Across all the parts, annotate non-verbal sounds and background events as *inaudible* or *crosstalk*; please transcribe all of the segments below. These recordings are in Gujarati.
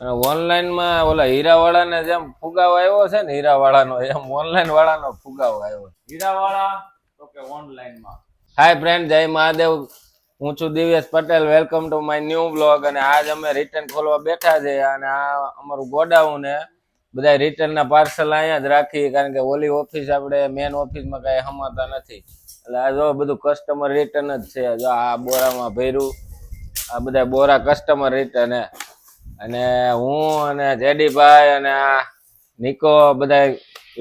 ઓનલાઈનમાં ઓલા હીરાવાળાને જેમ ફુગાવો આવ્યો છે ને હીરાવાળાનો એમ ઓનલાઈન વાળાનો ફુગાવો આવ્યો હીરાવાળા? તો કે ઓનલાઈનમાં. હાય ફ્રેન્ડ જય મહાદેવ. હું છું Divyesh Patel. Welcome to my new blog અને આજ અમે રિટર્ન ખોલવા બેઠા છે અને આ અમારું ગોડાઉન ને બધા રિટર્નના પાર્સલ અહીંયા જ રાખી કારણ કે ઓલી ઓફિસ આપણે મેન ઓફિસમાં કાંઈ હમાતા નથી. એટલે આ જો બધું કસ્ટમર રિટર્ન જ છે. જો આ બોરામાં ભર્યું આ બધા બોરા કસ્ટમર રિટર્ન હે અને હું અને જેડીભાઈ અને આ નિકો બધા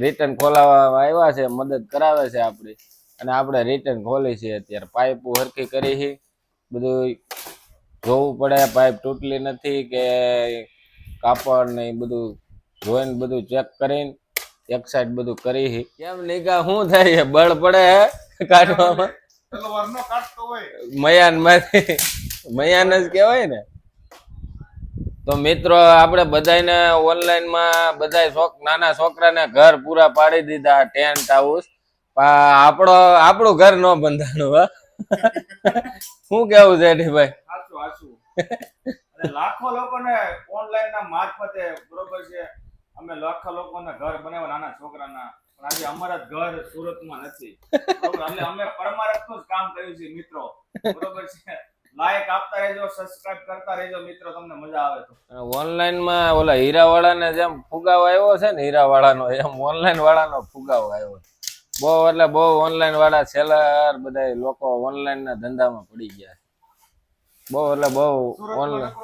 રિટર્ન ખોલાવવા આવ્યા છે મદદ કરાવે છે આપણી. અને આપણે રિટર્ન ખોલી છે અત્યારે. પાઇપ હરખી કરી છે. બધું જોવું પડે પાઇપ તૂટલી નથી કે કાપડ ને એ બધું જોઈને બધું ચેક કરીને એક સાઈડ બધું કરી છે. કેમ નિકા શું થાય બળ પડે કાઢવામાં? મયાનમાંથી મયાન જ કહેવાય ને. તો મિત્રો, આપણે બધાને ઓનલાઈનમાં બધા નાના છોકરાને ઘર પૂરા પાડી દીધા, ટેન્ટ હાઉસ. આપણો, આપણું ઘર ન બંધાણું, હા. શું કેવું છે ભાઈ સાચું સાચું લાખો લોકોને ઓનલાઈન ના મારફતે બરોબર છે. અમે લાખો લોકોને ઘર બનાવ્યા નાના છોકરાના. પણ આજે અમારા ઘર સુરતમાં નથી. એટલે અમે પરમારથનું જ કામ કર્યું છે, મિત્રો. બરોબર છે. લાઈક આપતા રહેજો સબસ્ક્રાઇબ કરતા રહેજો. મિત્રો તમને મજા આવે તો. ઓનલાઈનમાં ઓલા હીરાવાળા ને જેમ ફુગાવો આવ્યો છે ને હીરાવાળાનો એમ ઓનલાઈન વાળાનો ફુગાવો આવ્યો બહુ એટલે બહુ ઓનલાઈન વાળા સેલર બધા લોકો ઓનલાઈન ના ધંધામાં પડી ગયા બહુ એટલે બહુ ઓનલાઈન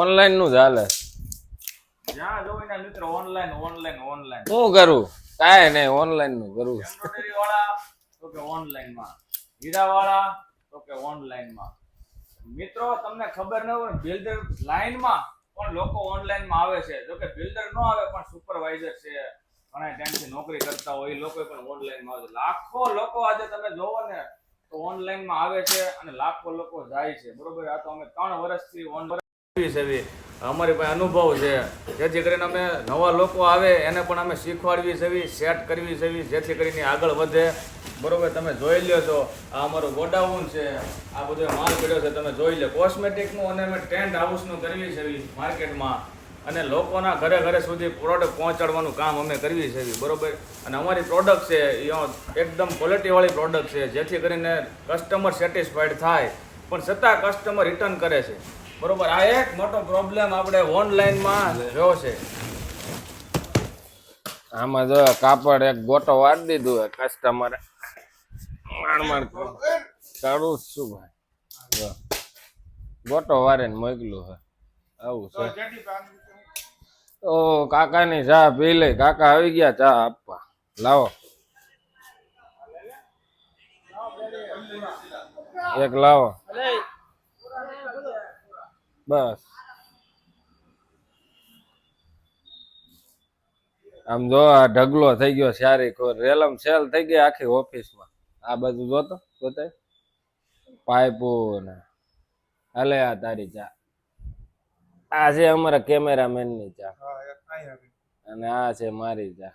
ઓનલાઈનનું જ હાલે. જ્યાં જોઈને મિત્રો ઓનલાઈન ઓનલાઈન ઓનલાઈન શું કરું? કાંઈ નહીં ઓનલાઈનનું કરું. વાળા તો કે ઓનલાઈનમાં. હીરા વાળા તો કે ઓનલાઈનમાં. મિત્રો, તમને ખબર ન હોય, બિલ્ડર લાઈનમાં પણ લોકો ઓનલાઈનમાં આવે છે. જો કે બિલ્ડર ન આવે, પણ સુપરવાઇઝર છે. ઘણા ટાઈમથી નોકરી કરતા હોય, એ લોકો પણ ઓનલાઈનમાં આવે છે. લાખો લોકો આજે તમે જોવો ને, તો ઓનલાઈનમાં આવે છે અને લાખો લોકો જાય છે. બરોબર? આ તો અમે ત્રણ વર્ષથી ઓનલાઈન અમારી પાસે અનુભવ છે. જેથી કરીને અમે નવા લોકો આવે, એને પણ અમે શીખવાડવી છે સેટ કરવી છે જેથી કરીને આગળ વધે. બરોબર, તમે જોઈ લ્યો છો આ અમારું ગોડાઉન છે, આ બધો માલ પડ્યો છે, તમે જોઈ લો કોસ્મેટિકનું અને અમે ટેન્ટ હાઉસનું કરવી છે માર્કેટમાં. અને લોકોના ઘરે ઘરે સુધી પ્રોડક્ટ પહોંચાડવાનું કામ અમે કરવી છે બરોબર? અને અમારી પ્રોડક્ટ છે, એ એકદમ ક્વોલિટીવાળી પ્રોડક્ટ છે, જેથી કરીને કસ્ટમર સેટિસ્ફાઈડ થાય. પણ છતાં કસ્ટમર રિટર્ન કરે છે. બરોબર, આ એક મોટો પ્રોબ્લેમ આપણે ઓનલાઈનમાં જોયો છે. આમાં જો કાપડ એક ગોટો વાળી દીધું કસ્ટમરે માણ માણ કરું. શું ભાઈ. ગોટો ગોટો વારીને મોકલું હે. આવું છે. ઓ કાકાની ચા પી લે. કાકા આવી ગયા ચા આપવા. લાવો. એક લાવો. બસ. આમ જો આ ઢગલો થઈ ગયો સારી રેલમ સેલ થઈ ગઈ આખી ઓફિસમાં. આ બધું જોતો જોતે પાઇપો ને. હાલે આ તારી ચા. આ છે અમારા કેમેરામેનની ચા અને આ છે મારી ચા.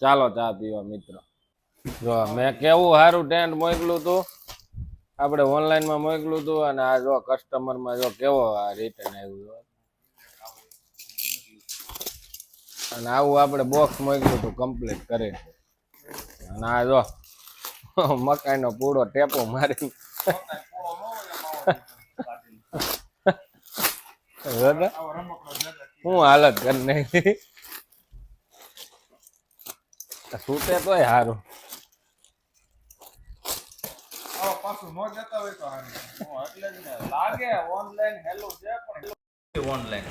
ચાલો ચા પીવા મિત્રો. જો મેં કેવું સારું ટેન્ટ મોકલું તું. આપણે ઓનલાઈનમાં મોકલું તું અને આ જો કસ્ટમરમાં જો કેવો આ રિટર્ન આવ્યું જો. અને આવું આપણે બોક્સ મોકલ્યું તું કમ્પ્લીટ કરી અને આ જો *laughs* મકાઈનો પૂળો ટેપો મારી શું હાલત કરી નાખી. છૂટે સારું ન તો હારું. એટલે જ ને લાગે ઓનલાઈન હેલું છે ઓનલાઈન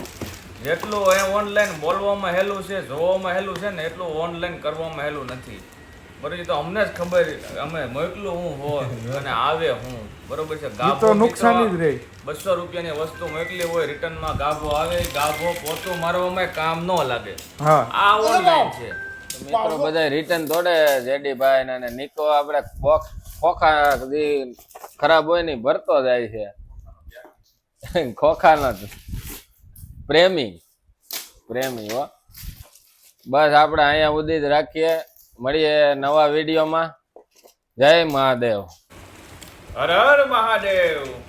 જેટલું એ ઓનલાઈન બોલવામાં હેલું છે જોવામાં હેલું છે ને એટલું ઓનલાઈન કરવામાં હેલું નથી. બરોબર તો અમને જ ખબર અમે મોકલું હું હોય *laughs* અને આવે હું. બરોબર છે ગાભો નુકસાન જ રહે. બસો રૂપિયાની વસ્તુ મોકલી હોય રિટર્નમાં ગાભો આવે ગાભો પોતું મારવામાં કામ ન લાગે. આ ઓનલાઈન છે. મિત્રો બધા રિટર્ન તોડે જેડીભાઈ ને અને નિકો આપણે બોક્સ ખોખા દી ખરાબ હોય ને ભરતો જાય છે. *laughs* ખોખા નથી પ્રેમી. પ્રેમી હો. બસ આપણે અહીંયા સુધી જ રાખીએ. મળીએ નવા વિડીયોમાં. જય મહાદેવ. હર હર મહાદેવ.